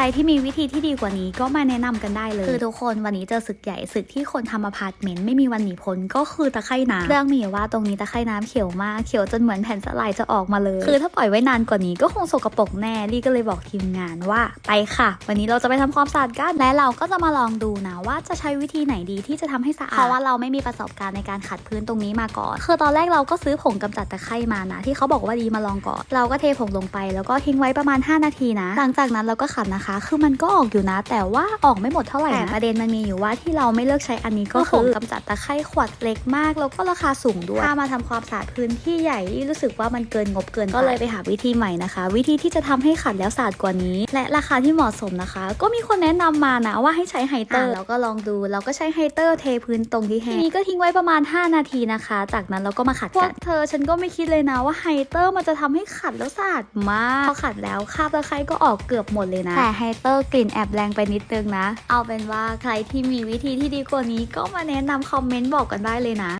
รที่มีวิธีที่ดีกว่านี้ก็มาแนะนำกันได้เลย คือทุกคนวันนี้เจอศึกใหญ่ศึกที่คนทำอพาร์ตเมนต์ไม่มีวันหนีพ้นก็คือตะไคร่น้ำเรื่องมีอยู่ว่าตรงนี้ตะไคร่น้ำเขียวมากเขียวจนเหมือนแผ่นสลายจะออกมาเลย คือถ้าปล่อยไว้นานกว่านี้ก็คงสกปรกแน่ลี่ก็เลยบอกทีมงานว่าไปค่ะ วันนี้เราจะไปทำความสะอาดกันและเราก็จะมาลองดูนะว่าจะใช้วิธีไหนดีที่จะทำให้สะอาดเพราะว่าเราไม่มีประสบการณ์ในการขัดพื้นตรงนี้มาก่อน คือตอนแรกเราก็ซื้อผงกำจัดตะไคร่มานะที่เขาบอกว่าดีมาลองก่อนเราก็เทผงลงไป แล้วก็ทิ้งไว้ประมาณ 5 นาทีนะ หลังจากนั้นเราก็ขัดนะคะคือมันก็ออกอยู่นะ แต่ว่าออกไม่หมดเท่าไหร่นะแต่ประเด็นมันมีอยู่ว่าที่เราไม่เลือกใช้อันนี้ก็คือผงกำจัดตะไคร่ขวดเล็กมาก แล้วก็ราคาสูงด้วยถ้ามาทำความสะอาดพื้นที่ใหญ่ที่รู้สึกว่ามันเกินงบเกินไปก็เลยไปหาวิธีใหม่นะคะ วิธีที่จะทำให้ขัดแล้วสะอาดกว่านี้ และราคาที่เหมาะสมนะคะ ก็มีคนแนะนำมานะว่าให้ใช้ไฮเตอร์เราก็ลองดูเราก็ใช้ไฮเตอร์เทพื้นตรงที่แห้งทีนี้ก็ทิ้งไว้ประมาณ 5 นาทีนะคะ จากนั้นเราก็มาขัดกันเธอฉันก็ไม่คิดเลยนะว่าไฮเตอร์มันจะทำให้ขัดแล้วสะอาดมากพอขัดแล้วคราบตะไคร้ก็ออกเกือบหมดเลยนะแต่ไฮเตอร์กลิ่นแอบแรงไปนิดนึงนะ เอาเป็นว่าใครที่มีวิธีที่ดีกว่านี้ก็มาแนะนำคอมเมนต์บอกกันได้เลยนะ